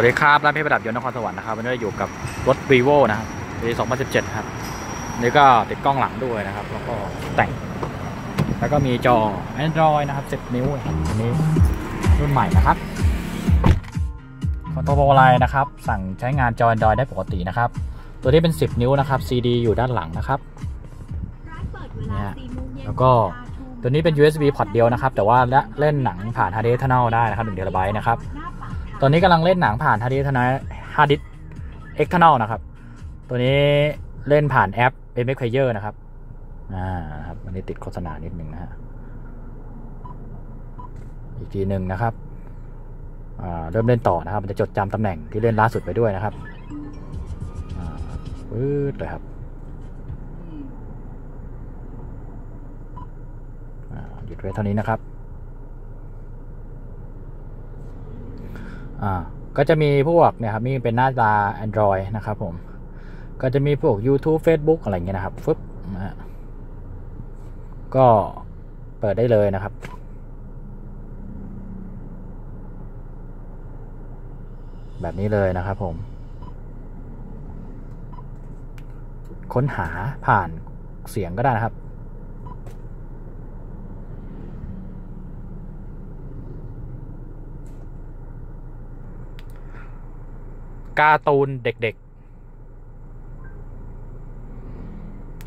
วัสดีครับร้านเพชรประดับยนต์นครสวรรค์นะครับวันนี้เราอยู่กับรถ vivo นะครับปี2017 ครับนี่ก็ติดกล้องหลังด้วยนะครับ แล้วก็แต่ง แล้วก็มีจอ Android นะครับ 10 นิ้วนะครับอันนี้รุ่นใหม่นะครับคอนโทรลอะไรนะครับ สั่งใช้งานจอ Android ได้ปกตินะครับ ตัวนี้เป็น 10 นิ้วนะครับ CD อยู่ด้านหลังนะครับเนี่ยแล้วก็ตัวนี้เป็น USB พอร์ตเดียวนะครับ แต่ว่าเล่นหนังผ่าน Hard Disk External ได้นะครับ1 TB นะครับ ตอนนี้กำลังเล่นหนังผ่าน Hard Disk External Hard Disk External นะครับ ตัวนี้เล่นผ่านแอป MX Player นะครับ อ่าครับอันนี้ติดโฆษณานิดนึงนะฮะ อีกทีหนึ่งนะครับ อ่า เริ่มเล่นต่อนะครับ มันจะจดจำตำแหน่งที่เล่นล่าสุดไปด้วยนะครับ อ่าปื๊ดเลยครับอ่าหยุดไว้เท่านี้นะครับ อ่าก็จะมีพวกเนี่ยครับนี่เป็นหน้าตา Android นะครับผม ก็จะมีพวก YouTube Facebook อะไรเงี้ยนะครับฟึบนะฮะก็เปิดได้เลยนะครับ แบบนี้เลยนะครับผม ค้นหาผ่านเสียงก็ได้นะครับ การ์ตูนเด็กๆ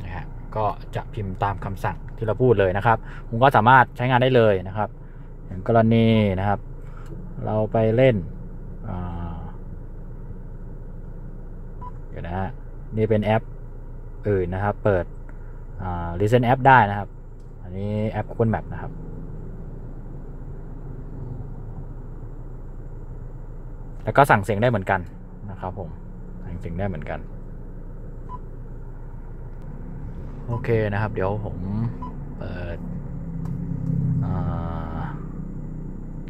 นะฮะก็จะพิมพ์ตามคำสั่งที่เราพูดเลยนะครับ คุณก็สามารถใช้งานได้เลยนะครับอย่างกรณีนะครับ เราไปเล่นเดี๋ยวนะฮะนี่เป็นแอปอื่นนะครับ เปิด Listen App ได้นะครับ อันนี้แอป Google Map นะครับแล้วก็สั่งเสียงได้เหมือนกัน นะครับผมสั่งเสียงได้เหมือนกัน โอเคนะครับ เดี๋ยวผมเปิด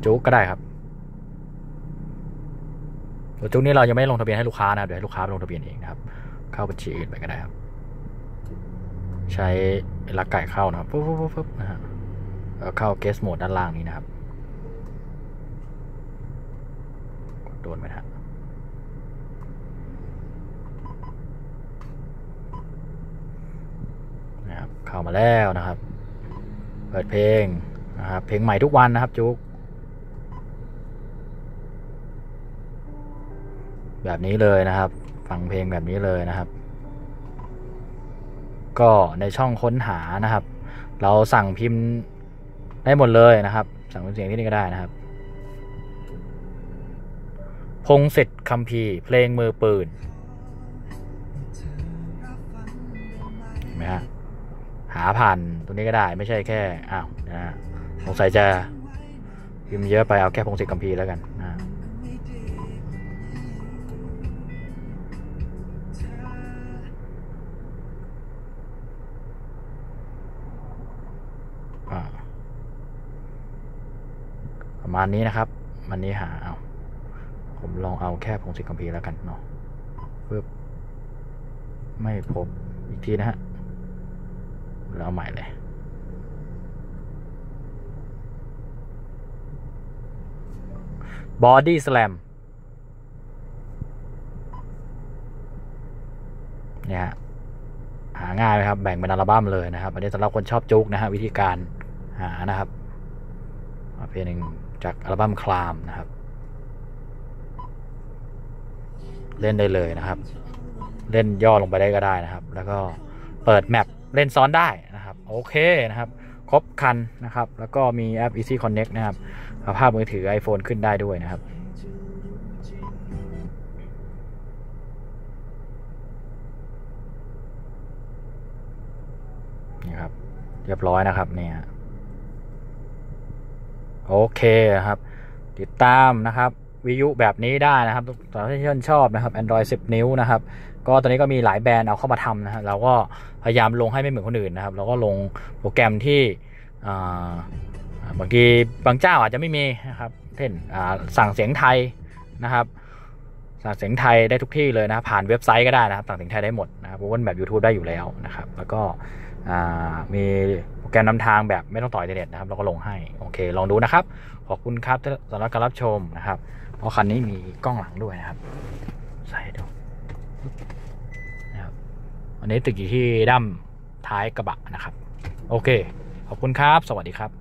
จุกก็ได้ครับตัวจุกนี้เรายังไม่ลงทะเบียนให้ลูกค้านะเดี๋ยวให้ลูกค้าลงทะเบียนเองนะครับ เข้าบัญชีอื่นไปก็ได้ครับ ใช้ลักไก่เข้านะครับปุ๊บปุ๊บปุ๊บนะฮะแล้วเข้าเกสโหมดด้านล่างนี้นะครับ กดโดนไหมฮะนะครับ เข้ามาแล้วนะครับ เปิดเพลงนะครับ เพลงใหม่ทุกวันนะครับจุกแบบนี้เลยนะครับ ฟังเพลงแบบนี้เลยนะครับ ก็ในช่องค้นหานะครับ เราสั่งพิมพ์ได้หมดเลยนะครับ สั่งเป็นเสียงที่นี่ก็ได้นะครับ พงศิษฐ์คัมภีเพลงมือปืนเห็นไหมฮะาผ่านตัวนี้ก็ได้ไม่ใช่แค่อ้าวนะสงสัยจะพิมพ์เยอะไปเอาแค่พงศิษฐ์คัมภีร์แล้วกันนะประมาณนี้นะครับมันนี้หาเอา ผมลองเอาแค่พงศิษฐ์คัมภีร์แล้วกันเนาะปึ๊บไม่พบอีกทีนะฮะ เอาใหม่เลยบอดี้สแลมเนี่ยหาง่ายไหมครับ แบ่งเป็นอัลบั้มเลยนะครับอันนี้สำหรับคนชอบจุกนะฮะวิธีการหานะครับเพลงหนึ่งจากอัลบั้มคลามนะครับ เล่นได้เลยนะครับ เล่นย่อลงไปได้ก็ได้นะครับ แล้วก็เปิดแมป เล่นซ้อนได้นะครับ โอเคนะครับ ครบคันนะครับ แล้วก็มีแอป Easy Connect นะครับภาพมือถือ iPhone ขึ้นได้ด้วยนะครับนี่ครับ เรียบร้อยนะครับเนี่ยโอเคครับ ติดตามนะครับ วิยุแบบนี้ได้นะครับสำหรับที่ชื่นชอบนะครับ Android 10 นิ้วนะครับ ก็ตอนนี้ก็มีหลายแบรนด์เอาเข้ามาทำนะฮะเราก็พยายามลงให้ไม่เหมือนคนอื่นนะครับ เราก็ลงโปรแกรมที่บางทีบางเจ้าอาจจะไม่มีนะครับเช่นสั่งเสียงไทยนะครับ สั่งเสียงไทยได้ทุกที่เลยนะผ่านเว็บไซต์ก็ได้นะครับสั่งเสียงไทยได้หมดนะครับเพราะว่าแบบ YouTube ได้อยู่แล้วนะครับ แล้วก็มีโปรแกรมนำทางแบบไม่ต้องต่ออินเทอร์เน็ตนะครับ เราก็ลงให้ โอเค ลองดูนะครับ ขอบคุณครับสำหรับการรับชมนะครับ เพราะคันนี้มีกล้องหลังด้วยนะครับ ใส่ดูนะครับวันนี้ติดอยู่ที่ด้ามท้ายกระบะนะครับ โอเค ขอบคุณครับ สวัสดีครับ